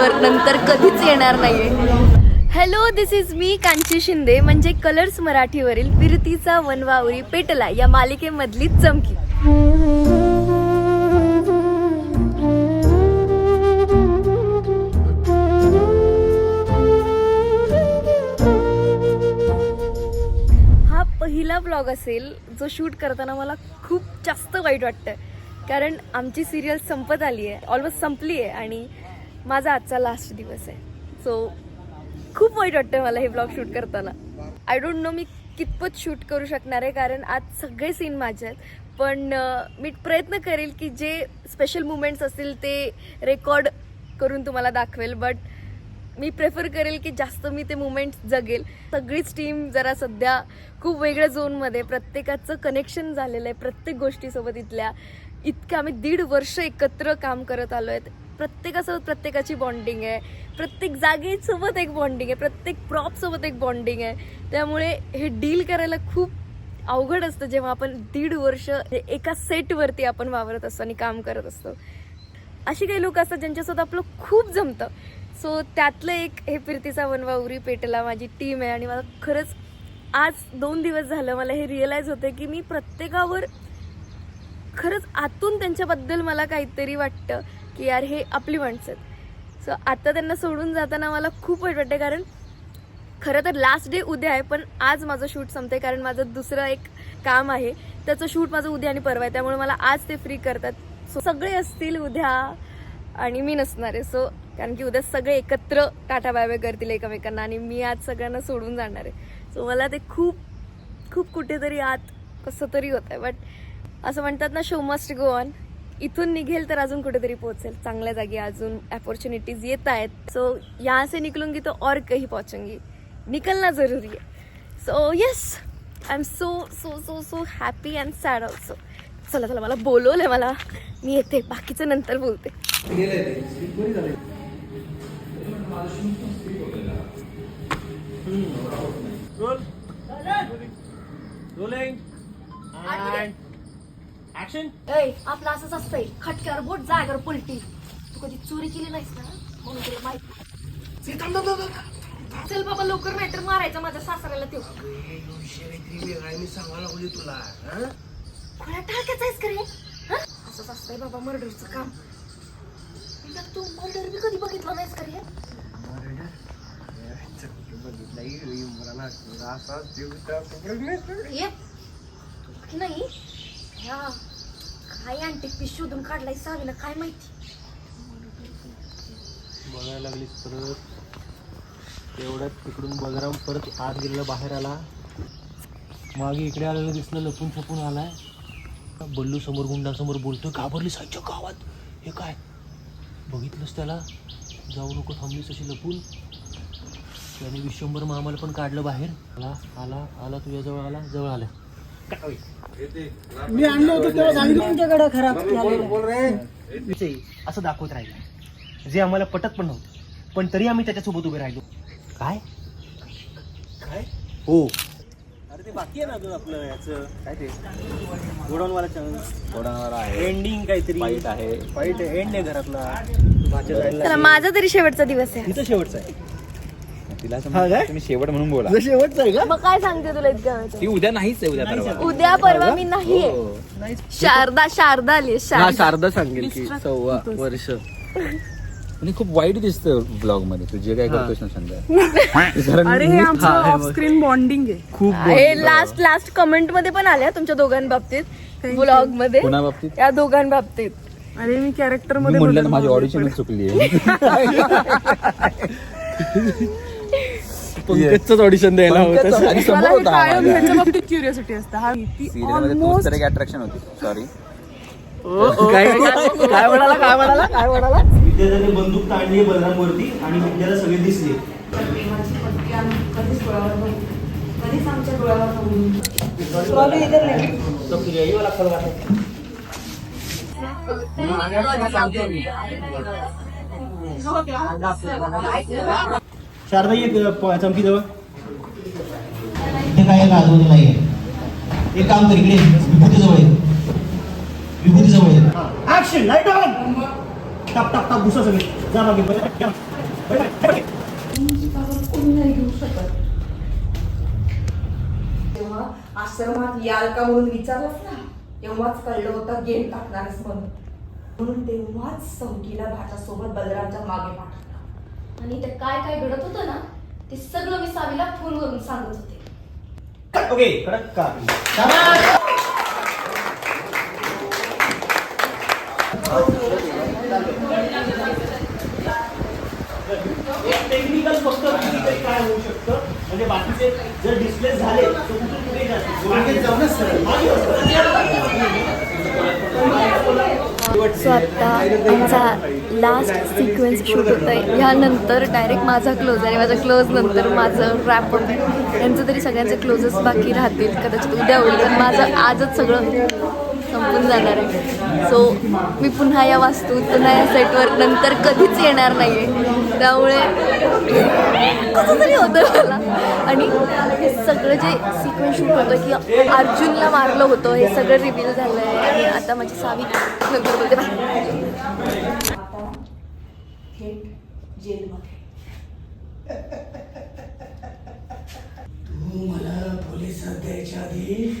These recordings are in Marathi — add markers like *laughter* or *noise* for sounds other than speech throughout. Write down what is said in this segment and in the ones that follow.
चॅनलवर नंतर कधीच येणार नाहीये. हॅलो दिस इज मी कांची शिंदे. म्हणजे कलर्स मराठीवरील फिरतीचा वनवावरी पेटला या मालिकेमधली चमकी. हा पहिला ब्लॉग असेल जो शूट करताना मला खूप जास्त वाईट वाटतं कारण आमची सिरियल संपत आली आहे ऑलमोस्ट संपली आहे आणि माझा आजचा लास्ट दिवस आहे. सो खूप वाईट वाटतं मला हे ब्लॉग शूट करताना. आय डोंट नो मी कितपत शूट करू शकणार आहे कारण आज सगळे सीन माझे आहेत. पण मी प्रयत्न करेल की जे स्पेशल मुमेंट्स असतील ते रेकॉर्ड करून तुम्हाला दाखवेल. बट मी प्रेफर करेल की जास्त मी ते मुमेंट जगेल. सगळीच टीम जरा सध्या खूप वेगळ्या झोनमध्ये प्रत्येकाचं कनेक्शन झालेलं आहे प्रत्येक गोष्टीसोबत इथल्या. इतकं आम्ही दीड वर्ष एकत्र काम करत आलो आहेत प्रत्येकासोबत प्रत्येकाची बॉन्डिंग आहे. प्रत्येक जागेसोबत एक बॉन्डिंग आहे. प्रत्येक प्रॉपसोबत एक बॉन्डिंग आहे. त्यामुळे हे डील करायला खूप अवघड असतं जेव्हा आपण दीड वर्ष एका सेटवरती आपण वावरत असतो आणि काम करत असतो. अशी काही लोक असतात ज्यांच्यासोबत आपलं खूप जमतं. सो त्यातलं एक हे फिरतीचा वनवा उरी पेटला माझी टीम आहे आणि मला खरंच आज दोन दिवस झालं मला हे रिअलाईज होतं की मी प्रत्येकावर खरंच आतून त्यांच्याबद्दल मला काहीतरी वाटतं. की यार हे आपली माणसं आहेत. सो आता त्यांना सोडून जाताना मला खूप वाईट वाटते कारण खरं तर लास्ट डे उद्या आहे पण आज माझं शूट संपतंय कारण माझं दुसरं एक काम आहे. त्याचं शूट माझं उद्या आणि परवा आहे त्यामुळे मला आज ते फ्री करतात. सो सगळे असतील उद्या आणि मी नसणार आहे. सो कारण की उद्या सगळे एकत्र टाटा बाय बाय करतील एकमेकांना आणि मी आज सगळ्यांना सोडून जाणार आहे. सो मला ते खूप खूप कुठेतरी आत कसं तरी होत आहे बट असं म्हणतात ना शो मस्ट गो ऑन इथून निघेल तर अजून कुठेतरी पोहोचेल. चांगल्या जागी अजून अपॉर्च्युनिटीज येत आहेत. सो यहाँ से निकलूंगी तो और कहीं पहुंचूंगी. निकलना जरूरी है so yes I am so so so so happy and sad also चला चला मला बोलवलंय मला. मी येते. बाकीचं नंतर बोलते. रोलिंग अँड ऍक्शन ऐ आपलं असंच असतंय. खटक्यावर बोट जागर पलटी. तू कधी चोरी केली नाहीस ना? म्हणून तुला माहिती चल बाबा लवकर नाहीतर मारायचा माझ्या सासऱ्याला तो मी सांगायला लागली तुला. हं? खुल्या टाकायचं आहेस का रे? हं? असंच असतंय बाबा मर्डरचं काम. एकदा तू मर्डर बी कधी बघितलं नाहीस का रे? असा जीव त्या- ये. की नाही? ह्या काय आंटी पीस शोधून काढलाय सावीनं काय माहिती? बघायला लागलीस परत. तेवढ्यात तिकडून बलराम परत आत गेलेला बाहेर आला. मागे इकडे आलेलं दिसलं लपून छपून आलाय. बल्लू समोर गुंडासमोर बोलतोय घाबरली साईच्या गावात? हे काय? बघितलंस त्याला? जाऊ नको थांबलीस अशी लपून. त्याने विश्वंभर मामाला पण काढलं बाहेर. आला आला आला तुझ्या जवळ आला जवळ आला मी आणलं होतं तेव्हा सांगितलं तुमच्याकडे खराब झालेलं. असं दाखवत राहिलं. जे आम्हाला पटत पण नव्हतं. पण तरी आम्ही त्याच्यासोबत उभे राहिलो. काय? काय? हो. अरे ते बाकी आहे ना अजून आपलं याचं? काय ते? गोडाऊनवाला गोडाऊनवाला आहे. एंडिंग काहीतरी. फाईट आहे. फाईट एंड आहे घरातला. माझा तरी शेवटचा दिवस आहे. तिथं शेवटचं आहे. तिला असं हा काय? म्हणा, तुम्ही शेवट म्हणून बोला. शेवटचं आहे का? मग काय सांगते तुला इतकं ती उद्या नाहीच आहे उद्या परवा. उद्या परवा मी नाहीये. हो. शारदा शारदा आली शारदा. शारदा सांगेल की सव्वा वर्ष. आणि खूप वाईट दिसतं ब्लॉगमध्ये तू जे काय करतोस ना संध्या. *laughs* अरे हे आमचं ऑफ स्क्रीन बॉन्डिंग आहे. खूप हे लास्ट लास्ट कमेंटमध्ये पण आल्या तुमच्या दोघांबाबतीत ब्लॉगमध्ये कोणा बाबतीत या दोघांबाबतीत. अरे मी कॅरेक्टर मी मध्ये म्हणलं ना बदल माझी. ऑडिशन चुकली आहे. *laughs* *laughs* पंकजच ऑडिशन द्यायला होतं आणि समोर मला हे होता कायम. ह्याच्या बाबतीत क्युरियोसिटी असते. हा ती Serial मध्ये तूच ऑलमोस्ट तर एक अट्रॅक्शन होती. सॉरी *laughs* काय काय म्हणाला काय म्हणाला? काय म्हणाला? विद्यार्थ्याने बंदूक ताणली बलराम वरती आणि विद्याला सगळे दिसले. शारदा ये चमकी जवळ इथे काय एक काम कर इकडे. विभूती जवळ विभूती ऍक्शन लाइट ऑन टाप टाप टाप घुसा सगळे. जा मागे जेव्हा आश्रमात याल का म्हणून विचारलंस ना? तेव्हाच कळलं होतं गेम टाकणारच म्हणून. म्हणून तेव्हाच सौकीला भाच्यासोबत बलरामच्या मागे पाठवलं. आणि ते काय काय घडत होतं ना ते सगळं मी सावीला फोनवरून सांगत होते. ओके कडक टेक्निकल फक्त काय होऊ शकतं? म्हणजे बाकीचे जर डिस्प्ले झाले तर कुठून कुठे मागे जाऊनच सरळ मागे सो आता आमचा लास्ट सिक्वेन्स शूट होत आहे ह्यानंतर डायरेक्ट माझा क्लोज आणि माझा क्लोज नंतर माझं रॅप होत आहे यांचं तरी सगळ्यांचे क्लोजेस बाकी राहतील. कदाचित उद्या होईल पण माझं आजच सगळं संपून जाणार आहे. सो मी पुन्हा या वास्तूत पुन्हा या सेटवर नंतर कधीच येणार नाही आहे त्यामुळे कसं तरी होतं मला. आणि हे सगळं जे सिक्वेन्स शूट होतं की अर्जुनला मारलं होतं हे सगळं रिव्हील झालं आहे आणि आता माझी सावी नंतर बोलते थेट जेलमध्ये. तू मला पोलिसात द्यायच्या आधी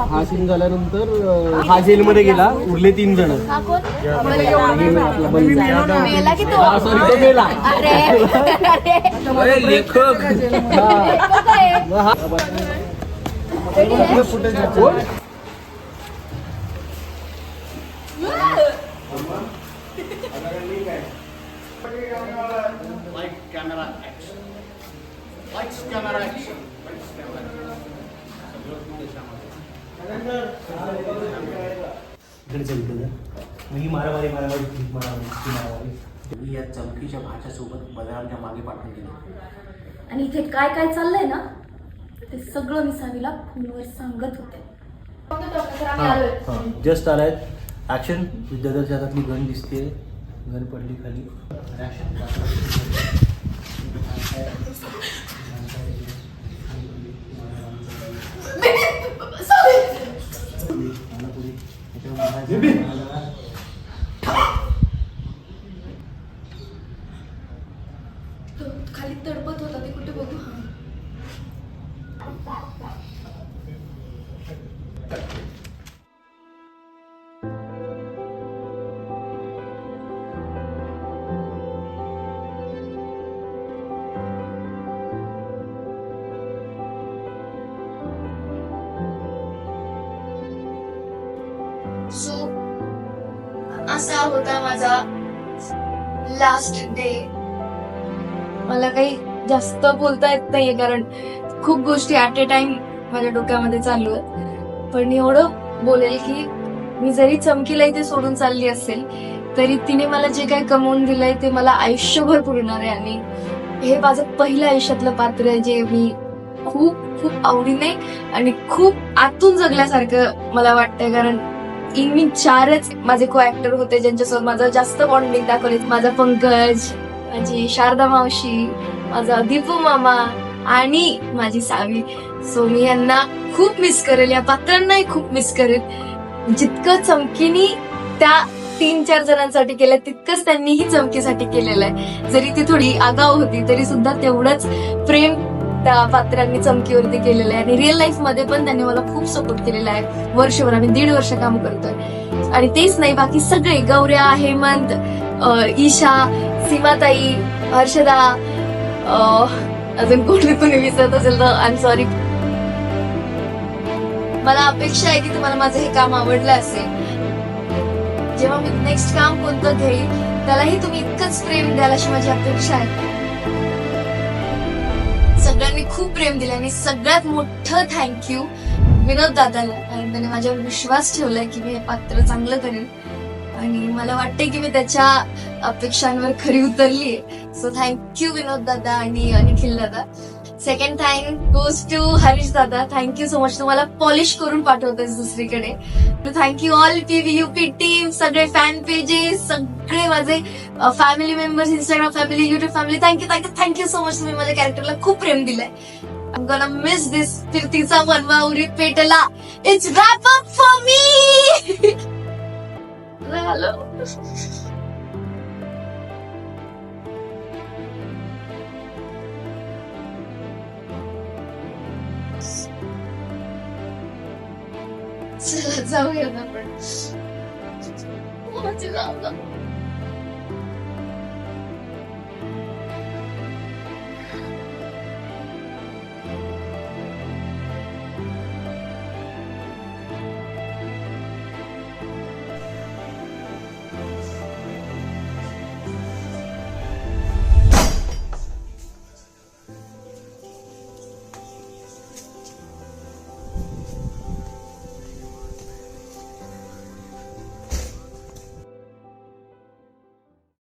हा सीन झाल्यानंतर अं, हा जेलमध्ये गेला. उरले तीन जण. हा कोण? मेला की तो? सॉरी तो मेला. अरे अरे. लेखक. लेखक आहे. Ready आहे? कोण? इकडे चल इकडे जा. मग ही मारामारी मारामारी ही मारामारी ही मारामारी. मी या चमकीच्या भाच्यासोबत बलरामच्या मागे पाठवून दिले आणि इथे काय काय चाललंय ना ते सगळं मी सावीला फोनवर सांगत होते. जस्ट आलायत ऍक्शन विद्यार्थ्याच्या हातातली गण दिसते गण पडली खाली. असा होता माझा लास्ट डे मला काही जास्त बोलता येत नाहीये कारण खूप गोष्टी ऍट ए टाइम माझ्या डोक्यामध्ये चालू आहेत. पण एवढं बोलेल की मी जरी चमकीला इथे सोडून चालली असेल तरी तिने मला जे काही कमवून दिलंय ते मला आयुष्यभर पुरणार आहे. आणि हे माझं पहिलं आयुष्यातलं पात्र आहे जे मी खूप खूप आवडीने आणि खूप आतून जगल्यासारखं मला वाटतंय. कारण इन मी चारच माझे को ऍक्टर होते ज्यांच्यासोबत माझं जास्त बॉन्डिंग दाखवले माझा पंकज माझी शारदा मावशी माझा दीपू मामा आणि माझी सावी. सो मी यांना खूप मिस करेल या पात्रांनाही खूप मिस करेल. जितकं चमकीनी त्या तीन चार जणांसाठी केलं तितकंच त्यांनीही चमकीसाठी केलेलं आहे जरी ती थोडी आगाव होती तरी सुद्धा तेवढंच प्रेम त्या पात्रांनी चमकीवरती केलेलं आहे. आणि रिअल लाईफमध्ये पण त्यांनी मला खूप सपोर्ट केलेला आहे. वर्षभर आम्ही दीड वर्ष काम करतोय. आणि तेच नाही बाकी सगळे गौऱ्या हेमंत ईशा सीमाताई हर्षदा अजून कोणी कोणी विसरत असेल तर आय एम सॉरी मला अपेक्षा आहे की तुम्हाला माझं हे काम आवडलं असेल. जेव्हा मी नेक्स्ट काम कोणतं घेईल त्यालाही तुम्ही इतकंच प्रेम द्याल अशी माझी अपेक्षा आहे. खूप प्रेम दिलं आणि सगळ्यात मोठं थँक्यू विनोद दादाला. कारण त्याने माझ्यावर विश्वास ठेवलाय की मी हे पात्र चांगलं करेन. आणि मला वाटतंय की मी त्याच्या अपेक्षांवर खरी उतरली सो थँक्यू विनोद दादा आणि निखिल दादा. Second thank goes to Harish दादा थँक्यू सो मच तुम्हाला पॉलिश करून पाठवतेस दुसरीकडे. Thank you all P team सगळे फॅन पेजेस सगळे माझे family members Instagram family YouTube family thank you thank you thank you so much तुम्ही माझ्या कॅरेक्टरला खूप प्रेम दिलंय. I'm gonna मिस दिस फिरतीचा मनवा उरीत पेटला it's wrap up for me झालं चला जाऊया ना आपण जाऊ